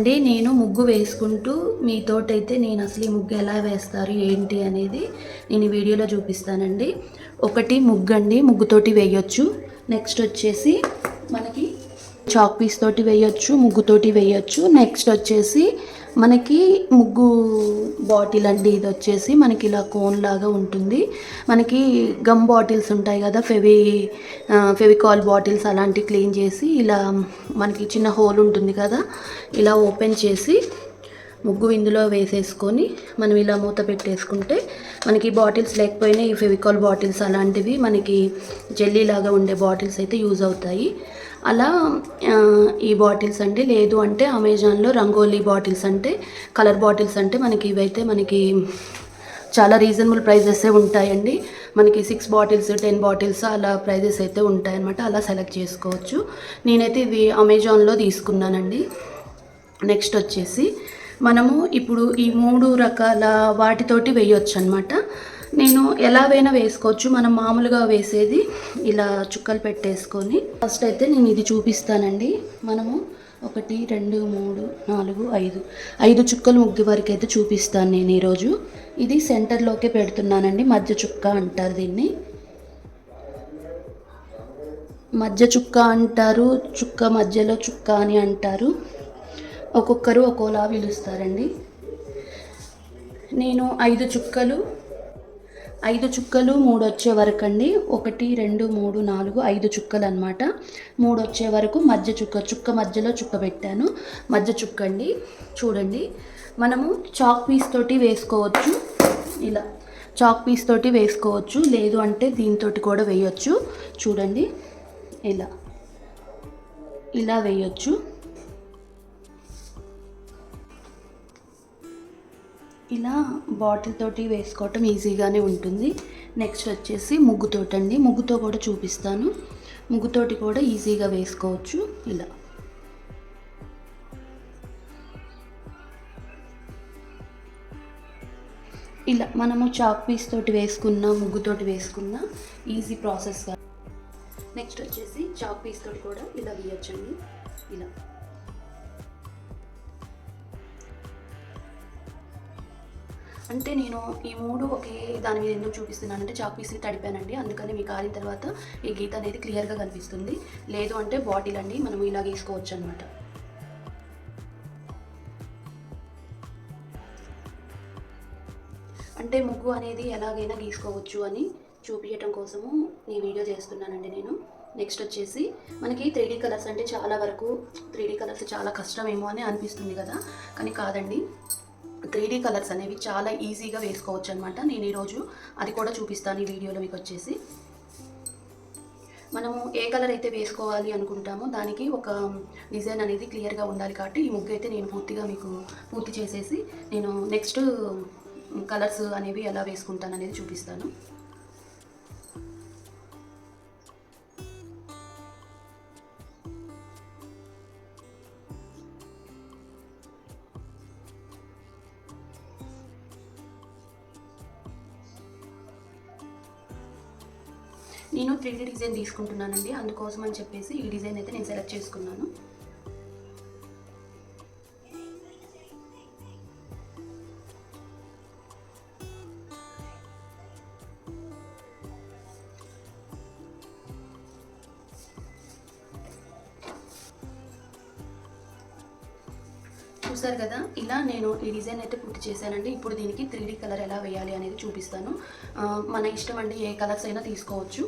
అండి నేను ముగ్గు వేసుకుంటూ మీతోటైతే నేను అసలు ఈ ముగ్గు ఎలా వేస్తారు ఏంటి అనేది నేను ఈ వీడియోలో చూపిస్తానండి. ఒకటి ముగ్గు అండి ముగ్గుతోటి వేయొచ్చు. నెక్స్ట్ వచ్చేసి మనకి చాక్ పీస్ తోటి వేయొచ్చు ముగ్గుతోటి వేయొచ్చు. నెక్స్ట్ వచ్చేసి మనకి ముగ్గు బాటిల్ అండి ఇది వచ్చేసి మనకి ఇలా కోన్ లాగా ఉంటుంది. మనకి గమ్ బాటిల్స్ ఉంటాయి కదా ఫెవి ఫెవికాల్ బాటిల్స్ అలాంటివి క్లీన్ చేసి ఇలా మనకి చిన్న హోల్ ఉంటుంది కదా ఇలా ఓపెన్ చేసి ముగ్గు ఇందులో వేసేసుకొని మనం ఇలా మూత పెట్టేసుకుంటే మనకి బాటిల్స్ లేకపోయినా ఈ ఫెవికాల్ బాటిల్స్ అలాంటివి మనకి జెల్లీ లాగా ఉండే బాటిల్స్ అయితే యూజ్ అవుతాయి. అలా ఈ బాటిల్స్ అండి. లేదు అంటే అమెజాన్లో రంగోలీ బాటిల్స్ అంటే కలర్ బాటిల్స్ అంటే మనకి ఇవైతే మనకి చాలా రీజనబుల్ ప్రైజెస్ ఉంటాయండి. మనకి సిక్స్ బాటిల్స్ టెన్ బాటిల్స్ అలా ప్రైజెస్ అయితే ఉంటాయన్నమాట. అలా సెలెక్ట్ చేసుకోవచ్చు. నేనైతే ఇవి అమెజాన్లో తీసుకున్నానండి. నెక్స్ట్ వచ్చేసి మనము ఇప్పుడు ఈ మూడు రకాల వాటితోటి వేయొచ్చు అనమాట నేను ఎలాగైనా వేసుకోవచ్చు. మనం మామూలుగా వేసేది ఇలా చుక్కలు పెట్టేసుకొని. ఫస్ట్ అయితే నేను ఇది చూపిస్తానండి. మనము ఒకటి రెండు మూడు నాలుగు ఐదు. ఐదు చుక్కలు ముగ్గు వరకు అయితే చూపిస్తాను నేను ఈరోజు. ఇది సెంటర్లోకే పెడుతున్నానండి. మధ్య చుక్క అంటారు దీన్ని. మధ్య చుక్క అంటారు చుక్క మధ్యలో చుక్క అని అంటారు. ఒక్కొక్కరు ఒక్కోలా పిలుస్తారండి. నేను ఐదు చుక్కలు ఐదు చుక్కలు మూడు వచ్చే వరకు అండి ఒకటి రెండు మూడు నాలుగు ఐదు చుక్కలు అనమాట మూడు వచ్చే వరకు మధ్య చుక్క చుక్క మధ్యలో చుక్క పెట్టాను. మధ్య చుక్క అండి చూడండి. మనము చాక్ పీస్ తోటి వేసుకోవచ్చు. ఇలా చాక్ పీస్ తోటి వేసుకోవచ్చు. లేదు అంటే దీంతో కూడా వేయొచ్చు. చూడండి. ఇలా. ఇలా వేయొచ్చు. ఇలా బాటిల్ తోటి వేసుకోవటం ఈజీగానే ఉంటుంది. నెక్స్ట్ వచ్చేసి ముగ్గుతోటి అండి. ముగ్గుతో కూడా చూపిస్తాను. ముగ్గుతోటి కూడా ఈజీగా వేసుకోవచ్చు. ఇలా. ఇలా మనము చాక్ పీస్ తోటి వేసుకున్న ముగ్గుతోటి వేసుకున్న ఈజీ ప్రాసెస్గా నెక్స్ట్ వచ్చేసి చాక్ పీస్ తోటి కూడా ఇలా వేయచ్చండి. ఇలా. అంటే నేను ఈ మూడు ఒకే దాని మీద ఎందుకు చూపిస్తున్నానంటే చాక్ పీస్ని తడిపానండి. అందుకని మీకు ఆరిన తర్వాత ఈ గీత అనేది క్లియర్గా కనిపిస్తుంది. లేదు అంటే బాటిల్ అండి మనం ఇలా గీసుకోవచ్చు అనమాట అంటే ముగ్గు అనేది ఎలాగైనా గీసుకోవచ్చు అని చూపించటం కోసము ఈ వీడియో చేస్తున్నానండి నేను. నెక్స్ట్ వచ్చేసి మనకి త్రీ కలర్స్ అంటే చాలా వరకు త్రీ కలర్స్ చాలా కష్టమేమో అని అనిపిస్తుంది కదా. కానీ కాదండి. త్రీ కలర్స్ అనేవి చాలా ఈజీగా వేసుకోవచ్చు అనమాట నేను ఈరోజు అది కూడా చూపిస్తాను ఈ వీడియోలో మీకు వచ్చేసి. మనము ఏ కలర్ అయితే వేసుకోవాలి అనుకుంటామో దానికి ఒక డిజైన్ అనేది క్లియర్గా ఉండాలి కాబట్టి ఈ ముగ్గు అయితే నేను పూర్తిగా మీకు పూర్తి చేసేసి నేను నెక్స్ట్ కలర్స్ అనేవి ఎలా వేసుకుంటాను అనేది చూపిస్తాను. నేను డిజైన్ తీసుకుంటున్నానండి. అందుకోసం అని చెప్పేసి ఈ డిజైన్ అయితే నేను సెలెక్ట్ చేసుకున్నాను. చూసారు కదా ఇలా నేను ఈ డిజైన్ అయితే పూర్తి చేశానండి. ఇప్పుడు దీనికి త్రీ కలర్ ఎలా వేయాలి అనేది చూపిస్తాను. మన ఇష్టం అండి ఏ కలర్స్ అయినా తీసుకోవచ్చు.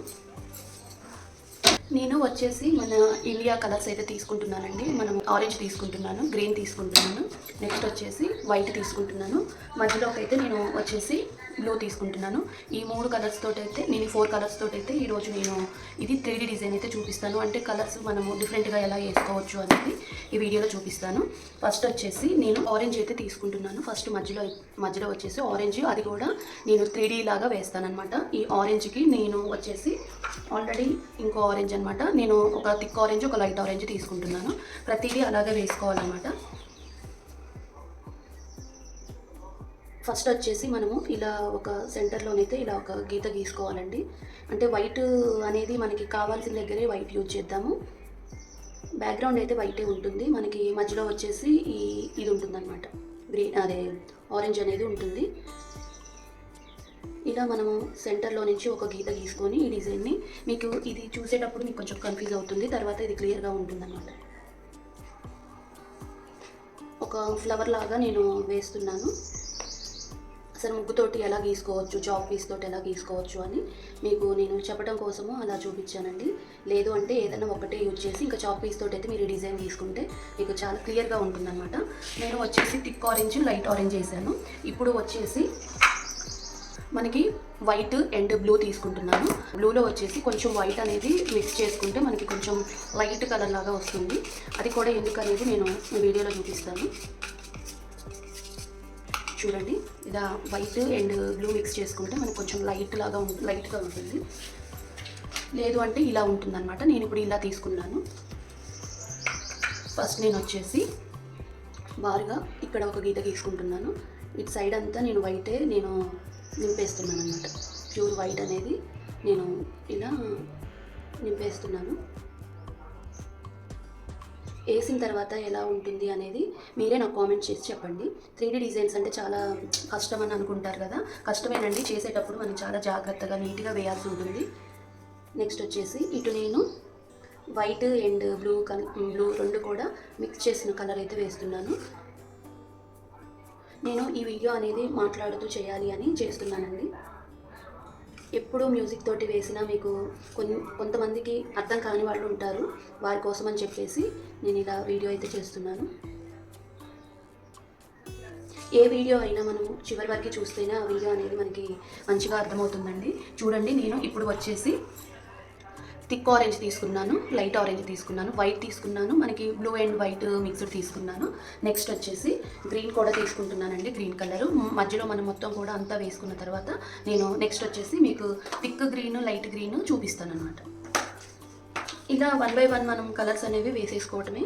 నేను వచ్చేసి మన ఇండియా కలర్స్ అయితే తీసుకుంటున్నానండి. మనం ఆరెంజ్ తీసుకుంటున్నాను గ్రీన్ తీసుకుంటున్నాను. నెక్స్ట్ వచ్చేసి వైట్ తీసుకుంటున్నాను. మధ్యలోకి అయితే నేను వచ్చేసి బ్లూ తీసుకుంటున్నాను. ఈ మూడు కలర్స్ తోటి అయితే నేను ఫోర్ కలర్స్ తోటి అయితే ఈరోజు నేను ఇది త్రీ డిజైన్ అయితే చూపిస్తాను. అంటే కలర్స్ మనము డిఫరెంట్గా ఎలా వేసుకోవచ్చు అనేది ఈ వీడియోలో చూపిస్తాను. ఫస్ట్ వచ్చేసి నేను ఆరెంజ్ అయితే తీసుకుంటున్నాను. ఫస్ట్ మధ్యలో మధ్యలో వచ్చేసి ఆరెంజ్ అది కూడా నేను త్రీ లాగా వేస్తానమాట ఈ ఆరెంజ్కి నేను వచ్చేసి ఆల్రెడీ ఇంకో ఆరెంజ్ అనమాట నేను ఒక థిక్ ఆరెంజ్ ఒక లైట్ ఆరెంజ్ తీసుకుంటున్నాను. ప్రతిదీ అలాగే వేసుకోవాలన్నమాట. ఫస్ట్ వచ్చేసి మనము ఇలా ఒక సెంటర్లోనైతే ఇలా ఒక గీత గీసుకోవాలండి. అంటే వైట్ అనేది మనకి కావాల్సిన దగ్గరే వైట్ యూజ్ చేద్దాము. బ్యాక్గ్రౌండ్ అయితే వైటే ఉంటుంది. మనకి మధ్యలో వచ్చేసి ఈ ఇది ఉంటుంది అనమాట గ్రీన్ అదే ఆరెంజ్ అనేది ఉంటుంది. ఇలా మనము సెంటర్లో నుంచి ఒక గీత గీసుకొని ఈ డిజైన్ని మీకు ఇది చూసేటప్పుడు మీకు కొంచెం కన్ఫ్యూజ్ అవుతుంది. తర్వాత ఇది క్లియర్గా ఉంటుంది అనమాట ఒక ఫ్లవర్ లాగా నేను వేస్తున్నాను. అసలు ముగ్గుతోటి ఎలా గీసుకోవచ్చు చాక్ పీస్ తోటి ఎలా గీసుకోవచ్చు అని మీకు నేను చెప్పడం కోసము అలా చూపించానండి. లేదు అంటే ఏదైనా ఒకటే యూజ్ చేసి ఇంకా చాక్ పీస్ తోటి అయితే మీరు డిజైన్ తీసుకుంటే మీకు చాలా క్లియర్గా ఉంటుందన్నమాట. నేను వచ్చేసి థిక్ ఆరెంజ్ లైట్ ఆరెంజ్ వేసాను. ఇప్పుడు వచ్చేసి మనకి వైట్ అండ్ బ్లూ తీసుకుంటున్నాను. బ్లూలో వచ్చేసి కొంచెం వైట్ అనేది మిక్స్ చేసుకుంటే మనకి కొంచెం లైట్ కలర్ లాగా వస్తుంది. అది కూడా ఎందుకనేది నేను వీడియోలో చూపిస్తాను. చూడండి. ఇలా వైట్ అండ్ బ్లూ మిక్స్ చేసుకుంటే మనకు కొంచెం లైట్ లాగా ఉంటుంది లైట్గా ఉంటుంది. లేదు అంటే ఇలా ఉంటుందన్నమాట. నేను ఇప్పుడు ఇలా తీసుకున్నాను. ఫస్ట్ నేను వచ్చేసి బారుగా ఇక్కడ ఒక గీత గీసుకుంటున్నాను. ఇటు సైడ్ అంతా నేను వైటే నేను నింపేస్తున్నాను అనమాట ప్యూర్ వైట్ అనేది నేను ఇలా నింపేస్తున్నాను. వేసిన తర్వాత ఎలా ఉంటుంది అనేది మీరే నాకు కామెంట్ చేసి చెప్పండి. త్రీ డిజైన్స్ అంటే చాలా కష్టం అని అనుకుంటారు కదా. కష్టమేనండి. చేసేటప్పుడు మనం చాలా జాగ్రత్తగా నీట్గా వేయాల్సి ఉంటుంది. నెక్స్ట్ వచ్చేసి ఇటు నేను white and blue colour blue రెండు కూడా మిక్స్ చేసిన కలర్ అయితే వేస్తున్నాను. నేను ఈ వీడియో అనేది మాట్లాడుతూ చేయాలి అని చేస్తున్నానండి. ఎప్పుడు మ్యూజిక్ తోటి వేసినా మీకు కొన్ని కొంతమందికి అర్థం కాని వాళ్ళు ఉంటారు. వారి కోసం అని చెప్పేసి నేను ఇలా వీడియో అయితే చేస్తున్నాను. ఏ వీడియో అయినా మనం చివరి వరకు చూస్తేనే ఆ వీడియో అనేది మనకి మంచిగా అర్థమవుతుందండి. చూడండి నేను ఇప్పుడు వచ్చేసి థిక్ ఆరెంజ్ తీసుకున్నాను లైట్ ఆరెంజ్ తీసుకున్నాను వైట్ తీసుకున్నాను మనకి బ్లూ అండ్ వైట్ మిక్స్డ్ తీసుకున్నాను. నెక్స్ట్ వచ్చేసి గ్రీన్ కూడా తీసుకుంటున్నానండి గ్రీన్ కలర్. మధ్యలో మనం మొత్తం కూడా అంతా వేసుకున్న తర్వాత నేను నెక్స్ట్ వచ్చేసి మీకు థిక్ గ్రీన్ లైట్ గ్రీన్ చూపిస్తాను అనమాట ఇలా వన్ బై వన్ మనం కలర్స్ అనేవి వేసేసుకోవటమే.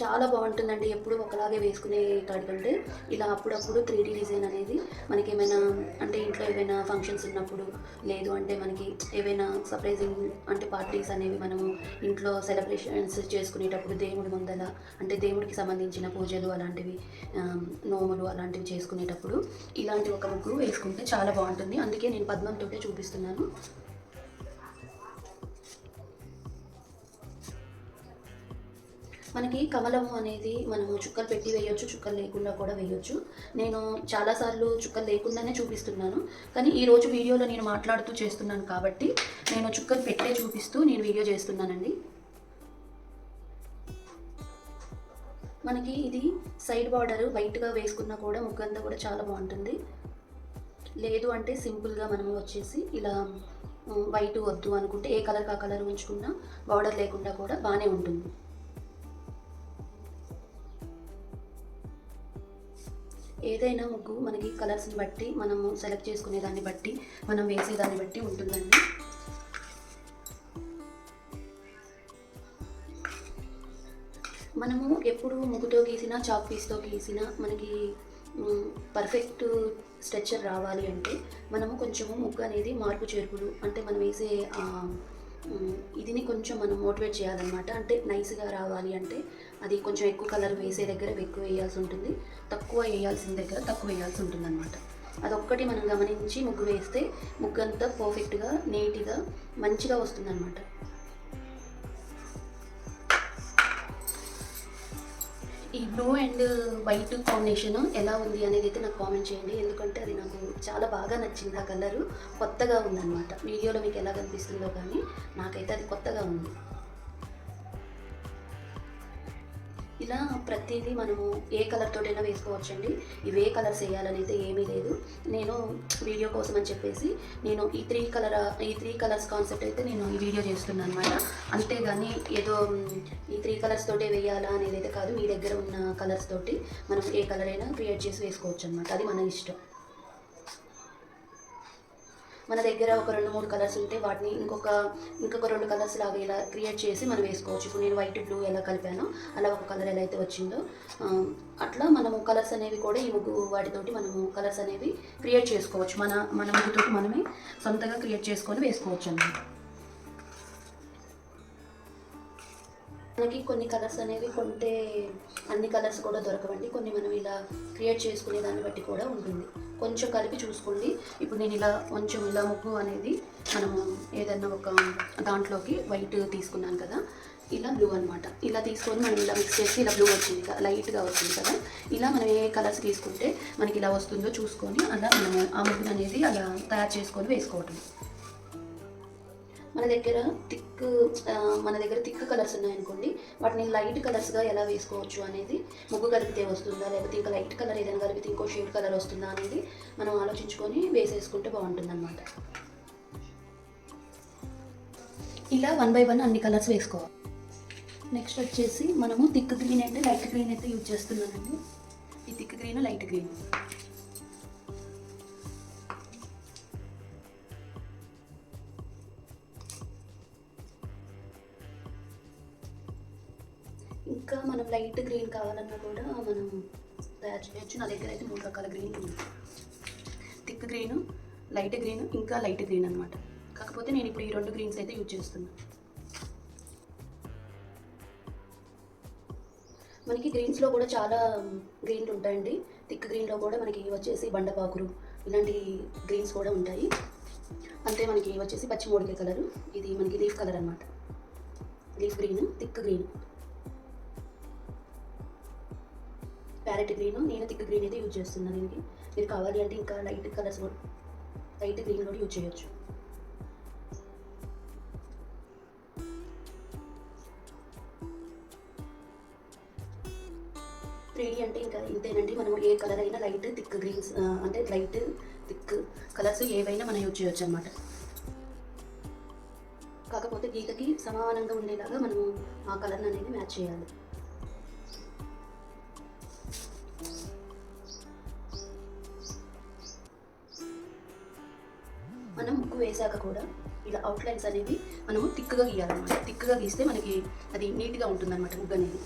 చాలా బాగుంటుందండి. ఎప్పుడు ఒకలాగే వేసుకునే కాడికంటే ఇలా అప్పుడప్పుడు త్రీ డీ డిజైన్ అనేది మనకి ఏమైనా అంటే ఇంట్లో ఏమైనా ఫంక్షన్స్ ఉన్నప్పుడు లేదు అంటే మనకి ఏవైనా సర్ప్రైజింగ్ అంటే పార్టీస్ అనేవి మనము ఇంట్లో సెలబ్రేషన్స్ చేసుకునేటప్పుడు దేవుడి ముందల అంటే దేవుడికి సంబంధించిన పూజలు అలాంటివి నోములు అలాంటివి చేసుకునేటప్పుడు ఇలాంటి ఒక ముగ్గు వేసుకుంటే చాలా బాగుంటుంది. అందుకే నేను పద్మంతో చూపిస్తున్నాను. మనకి కమలము అనేది మనము చుక్కలు పెట్టి వేయొచ్చు చుక్కలు లేకుండా కూడా వేయొచ్చు. నేను చాలాసార్లు చుక్కలు లేకుండానే చూపిస్తున్నాను. కానీ ఈ రోజు వీడియోలో నేను మాట్లాడుతూ చేస్తున్నాను కాబట్టి నేను చుక్కలు పెట్టే చూపిస్తూ నేను వీడియో చేస్తున్నానండి. మనకి ఇది సైడ్ బార్డర్ వైట్గా వేసుకున్నా కూడా ముగ్గంతా కూడా చాలా బాగుంటుంది. లేదు అంటే సింపుల్గా మనము వచ్చేసి ఇలా వైట్ వద్దు అనుకుంటే ఏ కలర్ కా కలర్ ఉంచుకున్నా బార్డర్ లేకుండా కూడా బాగానే ఉంటుంది. ఏదైనా ముగ్గు మనకి కలర్స్ని బట్టి మనము సెలెక్ట్ చేసుకునే దాన్ని బట్టి మనం వేసే దాన్ని బట్టి ఉంటుందండి. మనము ఎప్పుడు ముగ్గుతో గీసినా చాక్ పీస్తో గీసినా మనకి పర్ఫెక్ట్ స్ట్రక్చర్ రావాలి అంటే మనము కొంచెము ముగ్గు అనేది మార్పు చేర్పులు అంటే మనం వేసే ఇదిని కొంచెం మనం మోటివేట్ చేయాలన్నమాట. అంటే నైస్గా రావాలి అంటే అది కొంచెం ఎక్కువ కలర్ వేసే దగ్గర ఎక్కువ వేయాల్సి ఉంటుంది. తక్కువ వేయాల్సిన దగ్గర తక్కువ వేయాల్సి ఉంటుంది అనమాట అదొక్కటి మనం గమనించి ముగ్గు వేస్తే ముగ్గు అంతా పర్ఫెక్ట్గా నీట్గా మంచిగా వస్తుంది ఈ బ్లూ అండ్ వైట్ కాంబినేషన్ ఎలా ఉంది అనేది అయితే నాకు కామెంట్ చేయండి. ఎందుకంటే అది నాకు చాలా బాగా నచ్చింది. ఆ కలరు కొత్తగా ఉందన్నమాట. వీడియోలో మీకు ఎలా కనిపిస్తుందో కానీ నాకైతే అది కొత్తగా ఉంది. ఇలా ప్రతిదీ మనము ఏ కలర్ తోటైనా వేసుకోవచ్చండి. ఇవే కలర్స్ వేయాలని అయితే ఏమీ లేదు. నేను వీడియో కోసం అని చెప్పేసి నేను ఈ త్రీ కలర్ ఈ త్రీ కలర్స్ కాన్సెప్ట్ అయితే నేను ఈ వీడియో చేస్తున్నాను అనమాట అంతేగాని ఏదో ఈ త్రీ కలర్స్ తోటే వేయాలా అనేది అయితే కాదు. మీ దగ్గర ఉన్న కలర్స్ తోటి మనం ఏ కలర్ అయినా క్రియేట్ చేసి వేసుకోవచ్చు అనమాట అది మన ఇష్టం. మన దగ్గర ఒక రెండు మూడు కలర్స్ ఉంటే వాటిని ఇంకొక ఇంకొక రెండు కలర్స్ లాగా ఇలా క్రియేట్ చేసి మనం వేసుకోవచ్చు. ఇప్పుడు నేను వైట్ బ్లూ ఎలా కలిపానో అలా ఒక కలర్ ఎలా అయితే వచ్చిందో అట్లా మనము కలర్స్ అనేవి కూడా ఈ ముగ్గు వాటితోటి మనము కలర్స్ అనేవి క్రియేట్ చేసుకోవచ్చు. మన మన ముగ్గుతోటి మనమే సొంతగా క్రియేట్ చేసుకొని వేసుకోవచ్చు అన్నమాట. మనకి కొన్ని కలర్స్ అనేవి కొంటే అన్ని కలర్స్ కూడా దొరకవండి. కొన్ని మనం ఇలా క్రియేట్ చేసుకునే దాన్ని బట్టి కూడా ఉంటుంది. కొంచెం కలిపి చూసుకోండి. ఇప్పుడు నేను ఇలా కొంచెం ఇలా ముగ్గు అనేది మనము ఏదైనా ఒక దాంట్లోకి వైట్ తీసుకున్నాను కదా ఇలా బ్లూ అనమాట ఇలా తీసుకొని మనం ఇలా మిక్స్ చేసి ఇలా బ్లూ వచ్చింది కదా లైట్గా వచ్చింది కదా ఇలా మనం ఏ కలర్స్ తీసుకుంటే మనకి ఇలా వస్తుందో చూసుకొని అలా మనము ఆ ముగ్గును అనేది అలా తయారు చేసుకొని వేసుకోవటం. మన దగ్గర థిక్ మన దగ్గర థిక్ కలర్స్ ఉన్నాయనుకోండి వాటిని లైట్ కలర్స్గా ఎలా వేసుకోవచ్చు అనేది ముగ్గు కలిపితే వస్తుందా లేకపోతే ఇంకా లైట్ కలర్ ఏదైనా కలిపితే ఇంకో షేడ్ కలర్ వస్తుందా అనేది మనం ఆలోచించుకొని వేసేసుకుంటే బాగుంటుంది అనమాట ఇలా వన్ బై వన్ అన్ని కలర్స్ వేసుకోవాలి. నెక్స్ట్ వచ్చేసి మనము థిక్ గ్రీన్ అంటే లైట్ గ్రీన్ అయితే యూజ్ చేస్తున్నానండి. ఈ థిక్ గ్రీన్ లైట్ గ్రీన్. ఇంకా మనం లైట్ గ్రీన్ కావాలన్నా కూడా మనం తయారు చేయొచ్చు నా దగ్గర అయితే మూడు రకాల గ్రీన్ ఉంది థిక్ గ్రీన్ లైట్ గ్రీన్ ఇంకా లైట్ గ్రీన్ అనమాట కాకపోతే నేను ఇప్పుడు ఈ రెండు గ్రీన్స్ అయితే యూజ్ చేస్తున్నాను మనకి గ్రీన్స్లో కూడా చాలా గ్రీన్లు ఉంటాయండి. థిక్ గ్రీన్లో కూడా మనకి వచ్చేసి బండపాకురు ఇలాంటి గ్రీన్స్ కూడా ఉంటాయి. అంతే మనకి వచ్చేసి పచ్చిమోడికాయ కలరు. ఇది మనకి లీఫ్ కలర్ అనమాట leaf green thick green. Parrot green నేను థిక్ గ్రీన్ అయితే యూజ్ చేస్తున్నాను దీనికి. మీరు కావాలి అంటే ఇంకా లైట్ కలర్స్ కూడా లైట్ గ్రీన్ కూడా యూజ్ చేయొచ్చు. త్రీ అంటే ఇంకా ఇంతేనండి. మనం ఏ కలర్ అయినా లైట్ థిక్ గ్రీన్స్ అంటే లైట్ థిక్ కలర్స్ ఏవైనా మనం యూజ్ చేయొచ్చు అనమాట కాకపోతే గీతకి సమానంగా ఉండేలాగా మనము ఆ కలర్ అనేది మ్యాచ్ చేయాలి. మనం ముగ్గు వేసాక కూడా ఇలా అవుట్లైన్స్ అనేవి మనము థిక్గా గీయాలన్నమాట. థిక్గా గీస్తే మనకి అది నీట్గా ఉంటుందన్నమాట ముగ్గు అనేది.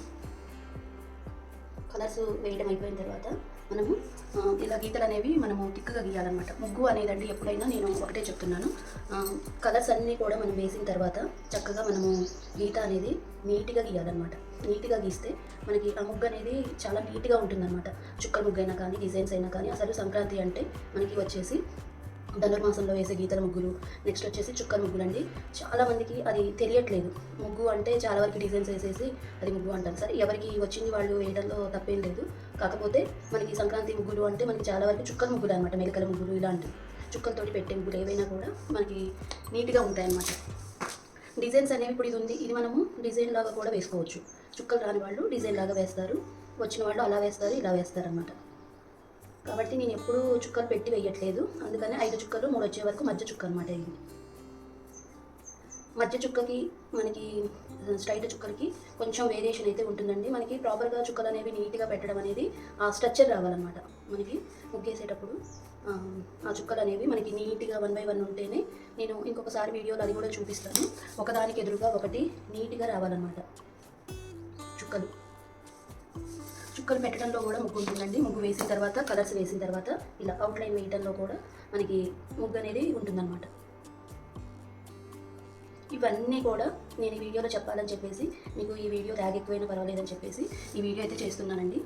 కలర్స్ వేయడం అయిపోయిన తర్వాత మనము ఇలా గీతలు అనేవి మనము థిక్గా గీయాలన్నమాట. ముగ్గు అనేదండి ఎప్పుడైనా నేను ఒకటే చెప్తున్నాను. కలర్స్ అన్నీ కూడా మనం వేసిన తర్వాత చక్కగా మనము గీత అనేది నీట్గా గీయాలన్నమాట. నీట్గా గీస్తే మనకి ఆ ముగ్గు అనేది చాలా నీట్గా ఉంటుందన్నమాట. చుక్కల ముగ్గు అయినా కానీ డిజైన్స్ అయినా కానీ అసలు సంక్రాంతి అంటే మనకి వచ్చేసి ధనుర్మాసంలో వేసే గీతల ముగ్గులు. నెక్స్ట్ వచ్చేసి చుక్కల ముగ్గులు అండి చాలామందికి అది తెలియట్లేదు. ముగ్గు అంటే చాలా వరకు డిజైన్స్ వేసేసి అది ముగ్గు అంటారు. సరే ఎవరికి వచ్చింది వాళ్ళు వేయడంలో తప్పేం లేదు. కాకపోతే మనకి సంక్రాంతి ముగ్గులు అంటే మనకి చాలా వరకు చుక్కల ముగ్గులు అనమాట మెలికల ముగ్గులు ఇలాంటివి. చుక్కలతోటి పెట్టే ముగ్గులు ఏవైనా కూడా మనకి నీట్గా ఉంటాయన్నమాట. డిజైన్స్ అనేవి ఇప్పుడు ఇది ఉంది. ఇది మనము డిజైన్ లాగా కూడా వేసుకోవచ్చు. చుక్కలు రాని వాళ్ళు డిజైన్ లాగా వేస్తారు. వచ్చిన వాళ్ళు అలా వేస్తారు ఇలా వేస్తారు అనమాట కాబట్టి నేను ఎప్పుడూ చుక్కలు పెట్టి వేయట్లేదు. అందుకని ఐదు చుక్కలు మూడు వచ్చే వరకు మధ్య చుక్క అనమాట ఇది. మధ్య చుక్కకి మనకి స్ట్రైట్ చుక్కలకి కొంచెం వేరియేషన్ అయితే ఉంటుందండి. మనకి ప్రాపర్గా చుక్కలు అనేవి నీట్గా పెట్టడం అనేది ఆ స్ట్రక్చర్ రావాలన్నమాట. మనకి ముగ్గేసేటప్పుడు ఆ, ఆ చుక్కలు అనేవి మనకి నీట్గా వన్ బై వన్ ఉంటేనే నేను ఇంకొకసారి వీడియోలో అది కూడా చూపిస్తాను. ఒకదానికి ఎదురుగా ఒకటి నీట్గా రావాలన్నమాట. చుక్కలు. చుక్కలు పెట్టడంలో కూడా ముగ్గు ఉంటుందండి. ముగ్గు వేసిన తర్వాత కలర్స్ వేసిన తర్వాత ఇలా అవుట్లైన్ వేయడంలో కూడా మనకి ముగ్గు అనేది ఉంటుందన్నమాట. ఇవన్నీ కూడా నేను ఈ వీడియోలో చెప్పాలని చెప్పేసి మీకు ఈ వీడియో ర్యాగ్ ఎక్కువైనా పర్వాలేదని చెప్పేసి ఈ వీడియో అయితే చేస్తున్నానండి.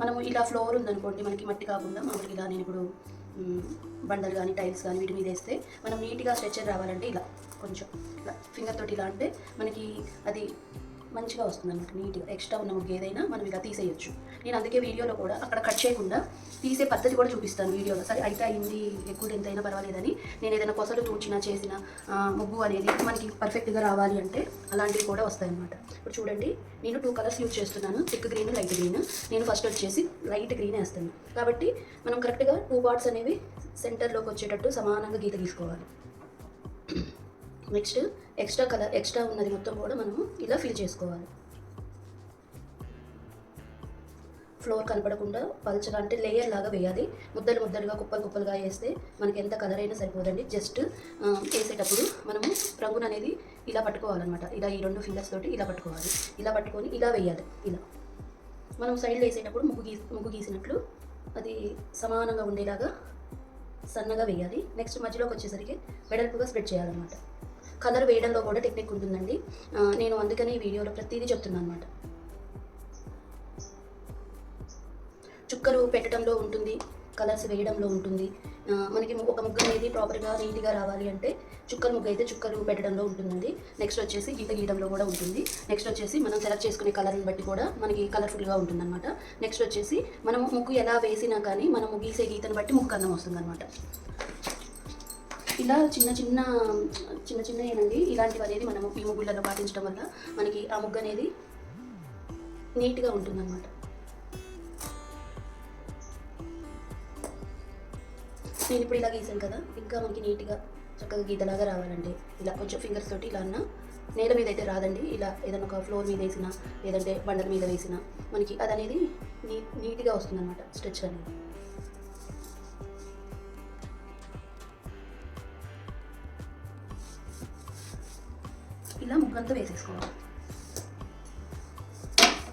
మనము ఇలా ఫ్లోర్ ఉందనుకోండి మనకి మట్టి కాకుండా మామూలుగా ఇలా నేను ఇప్పుడు బండలు కానీ టైల్స్ కానీ వీటి మీద వేస్తే మనం నీట్గా స్ట్రెచర్ రావాలంటే ఇలా కొంచెం ఇలా ఫింగర్ తోటి ఇలా అంటే మనకి అది మంచిగా వస్తుంది అనమాట నీట్గా. ఎక్స్ట్రా ఉన్న ఏదైనా మనం ఇలా తీసేయొచ్చు. నేను అందుకే వీడియోలో కూడా అక్కడ కట్ చేయకుండా తీసే పద్ధతి కూడా చూపిస్తాను వీడియోలో. సరే అయితే అయింది ఎక్కువ ఎంత అయినా పర్వాలేదని. నేను ఏదైనా కొసలు తూచినా చేసిన ముగ్గు అనేది మనకి పర్ఫెక్ట్గా రావాలి అంటే అలాంటివి కూడా వస్తాయన్నమాట. ఇప్పుడు చూడండి నేను టూ కలర్స్ యూజ్ చేస్తున్నాను. థిక్ గ్రీన్ లైట్ గ్రీన్ నేను ఫస్ట్ వచ్చేసి లైట్ గ్రీన్ వేస్తాను. కాబట్టి మనం కరెక్ట్గా టూ పార్ట్స్ అనేవి సెంటర్లోకి వచ్చేటట్టు సమానంగా గీత గీసుకోవాలి. నెక్స్ట్ ఎక్స్ట్రా కలర్ ఎక్స్ట్రా ఉన్నది మొత్తం కూడా మనము ఇలా ఫిల్ చేసుకోవాలి. ఫ్లోర్ కనపడకుండా పల్చగా అంటే లేయర్ లాగా వేయాలి. ముద్దలు ముద్దలుగా కుప్పలు కుప్పలుగా వేస్తే మనకి ఎంత కలర్ అయినా సరిపోదండి. జస్ట్ వేసేటప్పుడు మనము రంగును అనేది ఇలా పట్టుకోవాలన్నమాట. ఇలా ఈ రెండు ఫింగర్స్ తోటి ఇలా పట్టుకోవాలి. ఇలా పట్టుకొని ఇలా వేయాలి. ఇలా. మనం సైడ్లో వేసేటప్పుడు ముగ్గు గీ ముగ్గు గీసినట్లు అది సమానంగా ఉండేలాగా సన్నగా వేయాలి. నెక్స్ట్ మధ్యలోకి వచ్చేసరికి వెడల్పుగా స్ప్రెడ్ చేయాలన్నమాట. కలర్ వేయడంలో కూడా టెక్నిక్ ఉంటుందండి. నేను అందుకని ఈ వీడియోలో ప్రతిదీ చెప్తున్నాను అనమాట చుక్కలు పెట్టడంలో ఉంటుంది కలర్స్ వేయడంలో ఉంటుంది. మనకి ఒక ముగ్గు అనేది ప్రాపర్గా నీట్గా రావాలి అంటే చుక్కలు ముగ్గు అయితే చుక్కలు పెట్టడంలో ఉంటుందండి. నెక్స్ట్ వచ్చేసి గీత గీయడంలో కూడా ఉంటుంది. నెక్స్ట్ వచ్చేసి మనం సెలెక్ట్ చేసుకునే కలర్ని బట్టి కూడా మనకి కలర్ఫుల్గా ఉంటుందన్నమాట. నెక్స్ట్ వచ్చేసి మనం ముగ్గు ఎలా వేసినా కానీ మనము గీసే గీతను బట్టి ముగ్గు అందం వస్తుందన్నమాట. ఇలా చిన్న చిన్న చిన్న చిన్న ఏనండి. ఇలాంటివి అనేది మనం ఈ ముగ్గులలో పాటించడం వల్ల మనకి ఆ ముగ్గు అనేది నీట్గా ఉంటుందన్నమాట. నేను ఇప్పుడు ఇలా గీసాను కదా ఇంకా మనకి నీట్గా చక్కగా గీతలాగా రావాలండి. ఇలా కొంచెం ఫింగర్స్ తోటి ఇలా అన్న నేల మీద అయితే రాదండి. ఇలా ఏదైనా ఒక ఫ్లోర్ మీద వేసినా లేదంటే బండల మీద వేసినా మనకి అది అనేది నీ నీట్గా వస్తుందన్నమాట స్ట్రెచ్ అనేది. ఇలా ముగ్గంతా వేసేసుకోవాలి.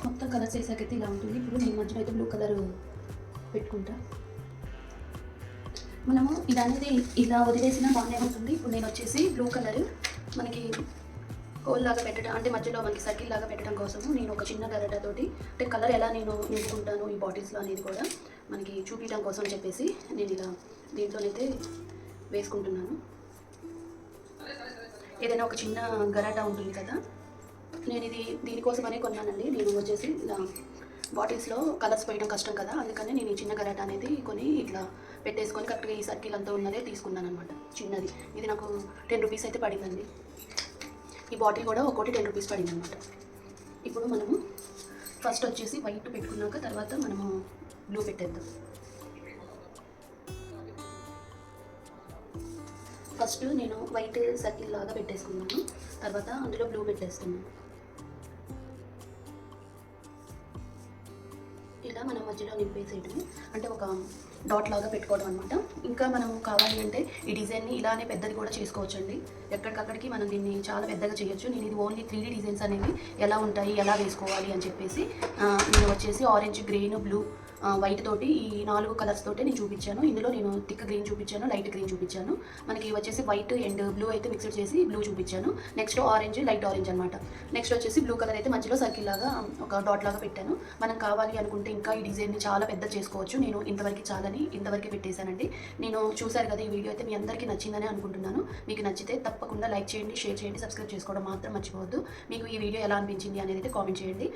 మొత్తం కలర్స్ వేసాకైతే ఇలా ఉంటుంది. ఇప్పుడు నేను మధ్యలో అయితే బ్లూ కలర్ పెట్టుకుంటా. మనము ఇది అనేది ఇలా వదిలేసినా బాగానే ఉంటుంది. ఇప్పుడు నేను వచ్చేసి బ్లూ కలర్ మనకి హోల్ లాగా పెట్టడం అంటే మధ్యలో మనకి సర్కిల్ లాగా పెట్టడం కోసము నేను ఒక చిన్న గరటతోటి అంటే కలర్ ఎలా నేను నింపుకుంటాను ఈ బాటిల్స్లో అనేది కూడా మనకి చూపించడం కోసం అని చెప్పేసి నేను ఇలా దీంట్లోనైతే వేసుకుంటున్నాను. ఏదైనా ఒక చిన్న గరాటా ఉంటుంది కదా? నేను ఇది దీనికోసమనే కొన్నానండి. నేను వచ్చేసి ఇలా బాటిల్స్లో కలర్స్ పోయడం కష్టం కదా. అందుకని నేను ఈ చిన్న గరాట అనేది కొని ఇట్లా పెట్టేసుకొని కరెక్ట్గా ఈ సర్కిల్ అంతా ఉన్నదే తీసుకున్నాను అనమాట చిన్నది. ఇది నాకు టెన్ రూపీస్ అయితే పడిందండి. ఈ బాటిల్ కూడా ఒక్కోటి టెన్ రూపీస్ పడింది అనమాట ఇప్పుడు మనము ఫస్ట్ వచ్చేసి వైట్ పెట్టుకున్నాక తర్వాత మనము బ్లూ పెట్టేద్దాం. ఫస్ట్ నేను వైట్ సర్కిల్ లాగా పెట్టేసుకున్నాను. తర్వాత అందులో బ్లూ పెట్టేస్తున్నాను ఇలా మనం మధ్యలో నింపేసేయడం అంటే ఒక డాట్ లాగా పెట్టుకోవడం అనమాట ఇంకా మనం కావాలి అంటే ఈ డిజైన్ని ఇలానే పెద్దది కూడా చేసుకోవచ్చండి. ఎక్కడికక్కడికి మనం దీన్ని చాలా పెద్దగా చేయొచ్చు. నేను ఇది ఓన్లీ త్రీ డిజైన్స్ అనేవి ఎలా ఉంటాయి ఎలా వేసుకోవాలి అని చెప్పేసి నేను వచ్చేసి ఆరెంజ్ గ్రీన్ బ్లూ వైట్ తోటి ఈ నాలుగు కలర్స్ తోటి నేను చూపించాను. ఇందులో నేను థిక్ గ్రీన్ చూపించాను లైట్ గ్రీన్ చూపించాను. మనకి వచ్చేసి వైట్ అండ్ బ్లూ అయితే మిక్స్డ్ చేసి బ్లూ చూపించాను. నెక్స్ట్ ఆరెంజ్ లైట్ ఆరెంజ్ అనమాట నెక్స్ట్ వచ్చేసి బ్లూ కలర్ అయితే మధ్యలో సర్కిల్ లాగా ఒక డాట్ లాగా పెట్టాను. మనం కావాలి అనుకుంటే ఇంకా ఈ డిజైన్ని చాలా పెద్ద చేసుకోవచ్చు. నేను ఇంతవరకు చాలని ఇంతవరకు పెట్టేశానండి. నేను చూశారు కదా ఈ వీడియో అయితే మీ అందరికీ నచ్చిందని అనుకుంటున్నాను. మీకు నచ్చితే తప్పకుండా లైక్ చేయండి షేర్ చేయండి సబ్స్క్రైబ్ చేసుకోవడం మాత్రం మర్చిపోవద్దు. మీకు ఈ వీడియో ఎలా అనిపించింది అనేది అయితే కామెంట్ చేయండి.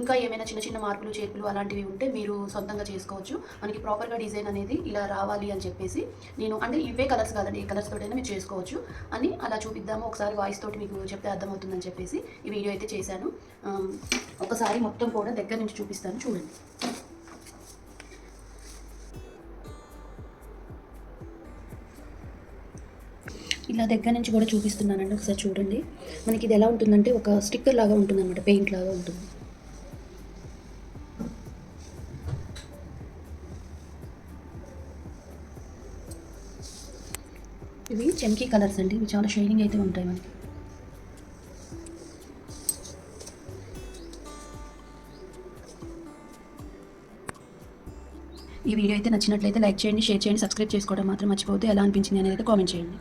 ఇంకా ఏమైనా చిన్న చిన్న మార్పులు చేర్పులు అలాంటివి ఉంటే మీరు సొంతంగా చేసుకోవచ్చు. మనకి ప్రాపర్గా డిజైన్ అనేది ఇలా రావాలి అని చెప్పేసి నేను అంటే ఇవే కలర్స్ కాదండి ఏ కలర్స్ తోటైనా మీరు చేసుకోవచ్చు అని అలా చూపిద్దాము. ఒకసారి వాయిస్ తోటి మీకు చెప్తే అర్థమవుతుందని చెప్పేసి ఈ వీడియో అయితే చేశాను. ఒకసారి మొత్తం కూడా దగ్గర నుంచి చూపిస్తాను. చూడండి. ఇలా దగ్గర నుంచి కూడా చూపిస్తున్నానండి. ఒకసారి చూడండి. మనకి ఇది ఎలా ఉంటుందంటే ఒక స్టిక్కర్ లాగా ఉంటుందన్నమాట పెయింట్ లాగా ఉంటుంది. చెమ్కీ కలర్స్ అండి. ఇవి చాలా షైనింగ్ అయితే ఉంటాయి మనకి. ఈ వీడియో అయితే నచ్చినట్లయితే లైక్ చేయండి షేర్ చేయండి సబ్స్క్రైబ్ చేసుకోవడం మాత్రం మర్చిపోతే ఎలా అనిపించింది అనేది అయితే కామెంట్ చేయండి.